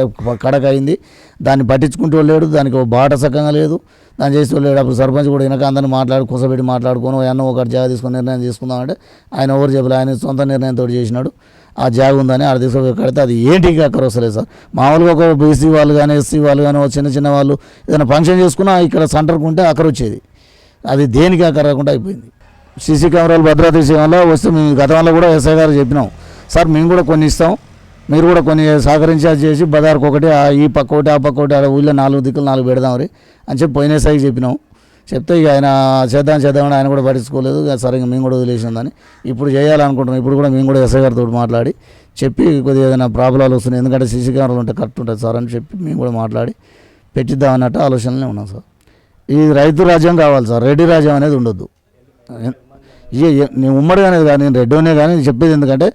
కడక అయింది. దాన్ని పట్టించుకుంటూ లేడు. దానికి ఒక బాట సక్కంగా లేదు. దాన్ని చేస్తూ లేడు. అప్పుడు సర్పంచ్ కూడా వెనక అందరిని మాట్లాడు కుసబెట్టి మాట్లాడుకొని అన్న ఒకటి జాగా తీసుకొని నిర్ణయం తీసుకుందామంటే ఆయన ఎవరు చెప్పలేదు ఆయన సొంత నిర్ణయంతో చేసినాడు. ఆ జాగ ఉందని ఆడ తీసుకొని కడితే అది ఏంటికి అక్కడ వస్తలేదు సార్. మామూలుగా ఒక బీసీ వాళ్ళు కానీ ఎస్సీ వాళ్ళు కానీ ఒక చిన్న చిన్న వాళ్ళు ఏదైనా ఫంక్షన్ చేసుకున్నా ఇక్కడ సెంటర్కి ఉంటే అక్కడ వచ్చేది. అది దేనికి అక్కడ రాకుండా అయిపోయింది. సీసీ కెమెరాలు భద్రత విషయంలో వస్తే మేము గతంలో కూడా ఎస్ఐ గారు చెప్పినాం. సార్ మేము కూడా కొన్ని ఇస్తాం. మీరు కూడా కొన్ని సహకరించి అది చేసి బజార్కి ఒకటి ఆ ఈ పక్క ఒకటి ఆ పక్క ఒకటి ఆ ఊళ్ళో నాలుగు దిక్కులు నాలుగు పెడదాం రీ అని చెప్పి పోయిన ఎస్ఐకి చెప్పినాం. చెప్తే ఇక ఆయన చేద్దాం చేద్దామని ఆయన కూడా పట్టించుకోలేదు. సరే మేము కూడా వదిలేసిందని ఇప్పుడు చేయాలనుకుంటున్నాం. ఇప్పుడు కూడా మేము కూడా ఎస్ఐ గారితో మాట్లాడి చెప్పి కొద్దిగా ఏదైనా ప్రాబ్లాలు వస్తున్నాయి. ఎందుకంటే సీసీ కెమెరాలు ఉంటే కరెక్ట్ ఉంటుంది సార్ అని చెప్పి మేము కూడా మాట్లాడి పెట్టిద్దాం అన్నట్టు ఆలోచనలే ఉన్నాం సార్. ఈ రైతు రాజ్యం కావాలి సార్. రెడ్డి రాజ్యం అనేది ఉండొద్దు. నేను ఉమ్మడి అనేది కానీ నేను రెడ్డినే కానీ చెప్పేది ఎందుకంటే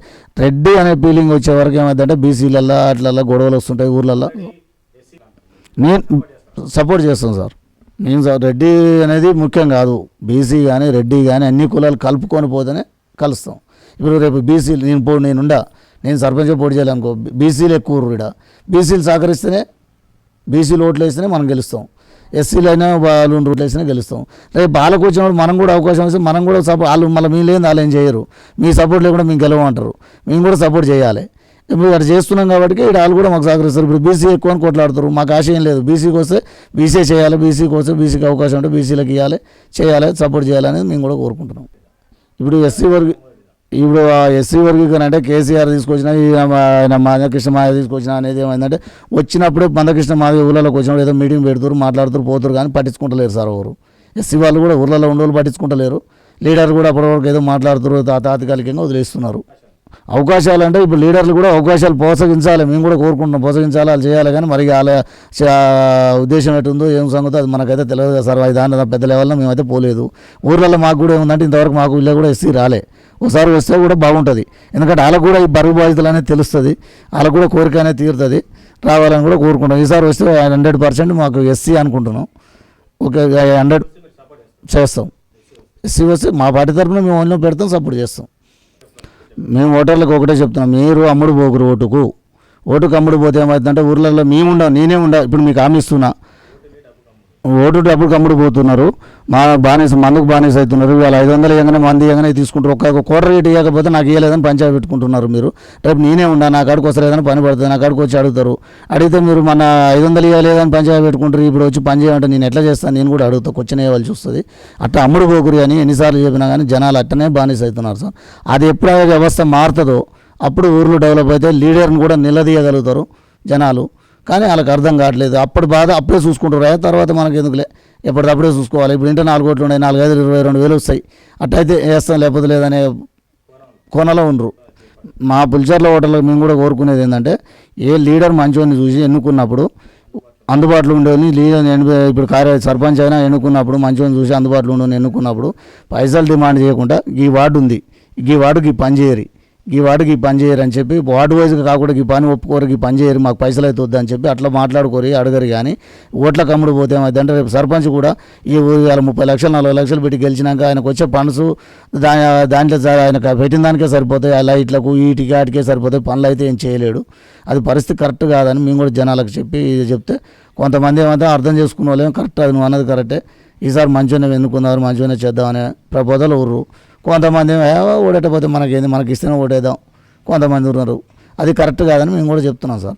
రెడ్ అనే ఫీలింగ్ వచ్చే వరకు ఏమైందంటే బీసీలల్లో అట్లల్లో గొడవలు వస్తుంటాయి ఊర్లల్లో. నేను సపోర్ట్ చేస్తాను సార్. నేను సార్ రెడ్డి అనేది ముఖ్యం కాదు. బీసీ కానీ రెడ్డి కానీ అన్ని కులాలు కలుపుకొని పోతేనే కలుస్తాం. ఇప్పుడు రేపు బీసీలు నేను పో నేనుండా నేను సర్పంచ్ పోటీ చేయాలనుకో బీసీలు ఎక్కువ ఇక్కడ బీసీలు సహకరిస్తేనే బీసీలు ఓట్లు వేస్తేనే మనం గెలుస్తాం. ఎస్సీలైనా అయినా వాళ్ళు రూట్లు వేసినా గెలుస్తాం. రేపు వాళ్ళకు వచ్చినప్పుడు మనం కూడా అవకాశం వస్తే మనం కూడా సపోర్ట్ వాళ్ళు మళ్ళీ మీ లేదు వాళ్ళు ఏం చేయరు. మీ సపోర్ట్ లేకుండా మేము గెలవమంటారు. మేము కూడా సపోర్ట్ చేయాలి. ఇప్పుడు అక్కడ చేస్తున్నాం కాబట్టి ఇక్కడ వాళ్ళు కూడా మాకు సహకరిస్తారు. ఇప్పుడు బీసీ ఎక్కువ అని కొట్లాడుతారు. మాకు ఆశ ఏం లేదు. బీసీకి వస్తే బీసీ చేయాలి. బీసీకి వస్తే బీసీకి అవకాశం ఉంటే బీసీలకు ఇవ్వాలి. చేయాలి సపోర్ట్ చేయాలనేది మేము కూడా కోరుకుంటున్నాం. ఇప్పుడు ఎస్సీ వర్గ ఇప్పుడు ఎస్సీ వర్గీకరణ అంటే కేసీఆర్ తీసుకొచ్చిన ఈ మా- ఆయన మందకృష్ణ మాది తీసుకొచ్చిన అనేది ఏమైందంటే వచ్చినప్పుడు మందకృష్ణ మాధవ్ ఊళ్ళలోకి వచ్చినప్పుడు ఏదో మీటింగ్ పెడుతురు మాట్లాడుతురు పోతురు కానీ పట్టించుకుంటలేరు సార్ ఎవరు. ఎస్సీ వాళ్ళు కూడా ఊళ్ళలో ఉండే వాళ్ళు పట్టించుకుంటలేరు. లీడర్ కూడా అప్పటివరకు ఏదో మాట్లాడుతారు తాత్కాలికంగా వదిలేస్తున్నారు. అవకాశాలు అంటే ఇప్పుడు లీడర్లు కూడా అవకాశాలు ప్రోత్సహించాలి. మేము కూడా కోరుకుంటున్నాం ప్రోత్సహించాలి వాళ్ళు చేయాలి కానీ మరి వాళ్ళ ఉద్దేశం ఎటుందో ఏం సంగతి అది మనకైతే తెలియదు కదా సార్. అది దాని పెద్ద లెవెల్లో మేమైతే పోలేదు. ఊర్లలో మాకు కూడా ఏముందంటే ఇంతవరకు మాకు ఇల్లు కూడా ఎస్సీ రాలే. ఒకసారి వస్తే కూడా బాగుంటుంది. ఎందుకంటే వాళ్ళకు కూడా ఈ బరువు బాధ్యతలు అనేది తెలుస్తుంది. వాళ్ళకు కూడా కోరిక అనేది తీరుతుంది. రావాలని కూడా కోరుకుంటాం ఈసారి వస్తే హండ్రెడ్ పర్సెంట్ మాకు ఎస్సీ అనుకుంటున్నాం. ఓకే హండ్రెడ్ చేస్తాం. ఎస్సీ వస్తే మా పార్టీ తరఫున మేము ఓన్లో పెడతాం సపోర్ట్ చేస్తాం. మేము ఓటర్లకు ఒకటే చెప్తున్నాం మీరు అమ్ముడు పోకురు ఓటుకు. ఓటుకు అమ్ముడు పోతే ఏమవుతుందంటే ఊర్లలో మేము ఉండవు నేనే ఉండవు ఇప్పుడు మీకు హామీ ఇస్తున్నా. ఓటు డబ్బులు కమ్ముడు పోతున్నారు. మా బానిస మందుకు బానిస అవుతున్నారు. ఇవాళ ఐదు వందలు ఇవ్వగానే మంది ఇవ్వగానే తీసుకుంటారు. ఒక్క కోట రేటు ఇవ్వకపోతే నాకు ఇవ్వలేదని పంచాయతీ పెట్టుకుంటున్నారు మీరు. రేపు నేనే ఉండా నా కాడికి వస్తలేదని పని పడుతుంది నా కాడికి వచ్చి అడుగుతారు. అడిగితే మీరు మన ఐదు వందలు ఇవ్వలేదని పంచాయతీ పెట్టుకుంటారు. ఇప్పుడు వచ్చి పని చేయమంటే నేను ఎట్లా చేస్తాను? నేను కూడా అడుగుతా క్వశ్చన్ ఇవ్వాల్సి వస్తుంది. అట్లా అమ్ముడు పోకురు అని ఎన్నిసార్లు చెప్పినా కానీ జనాలు అట్టనే బానిస అవుతున్నారు సార్. అది ఎప్పుడు వ్యవస్థ మారుతుందో అప్పుడు ఊర్లు డెవలప్ అయితే లీడర్ని కూడా నిలదీయగలుగుతారు జనాలు. కానీ వాళ్ళకి అర్థం కావట్లేదు. అప్పుడు బాధ అప్పుడే చూసుకుంటారు. తర్వాత మనకి ఎందుకులే? ఎప్పటికప్పుడే చూసుకోవాలి. ఇప్పుడు ఇంటే నాలుగు కోట్లు ఉన్నాయి నాలుగు ఐదు ఇరవై రెండు వేలు వస్తాయి. అట్టయితే వేస్తాం లేకపోతే లేదనే కోనలో ఉండరు. మా పులిచర్ల హోటల్లో మేము కూడా కోరుకునేది ఏంటంటే ఏ లీడర్ మంచివాడిని చూసి ఎన్నుకున్నప్పుడు అందుబాటులో ఉండేవాడిని లీడర్ ఇప్పుడు కార్య సర్పంచ్ అయినా ఎన్నుకున్నప్పుడు మంచివాడిని చూసి అందుబాటులో ఉండని ఎన్నుకున్నప్పుడు పైసలు డిమాండ్ చేయకుండా ఈ వార్డు ఉంది. ఈ వార్డుకి ఈ పని చేయరు. ఈ వాడికి ఈ పని చేయరు అని చెప్పి వార్డు వైజ్గా కాకుండా ఈ పని ఒప్పుకోరు ఈ పని చేయరు మాకు పైసలు అయితే వద్దని చెప్పి అట్లా మాట్లాడుకోరు అడగరు కానీ ఓట్ల కమ్ముడు పోతే ఏమైందంటే రేపు సర్పంచ్ కూడా ఈ వాళ్ళ ముప్పై లక్షలు నలభై లక్షలు పెట్టి గెలిచినాక ఆయనకు వచ్చే ఫండ్స్ దా దాంట్లో ఆయన పెట్టిన దానికే సరిపోతాయి ఆ లైట్లకు వీటికి వాటికే సరిపోతాయి పనులు అయితే ఏం చేయలేడు. అది పరిస్థితి కరెక్ట్ కాదని మేము కూడా జనాలకు చెప్పి ఇది చెప్తే కొంతమంది ఏమంటే అర్థం చేసుకున్న వాళ్ళు కరెక్ట్ అది నువ్వు అన్నది కరెక్టే. ఈసారి మంచిగానే ఎన్నుకున్నారు మంచిగానే చేద్దామనే ప్రపోజల్ ఊరు కొంతమంది ఏమో, "ఏ, ఓడేటపోతే మనకేంది? మనకి ఇస్తేనే ఓటేద్దాం. కొంతమంది ఉన్నారు. అది కరెక్ట్ కాదని మేము కూడా చెప్తున్నాం సార్.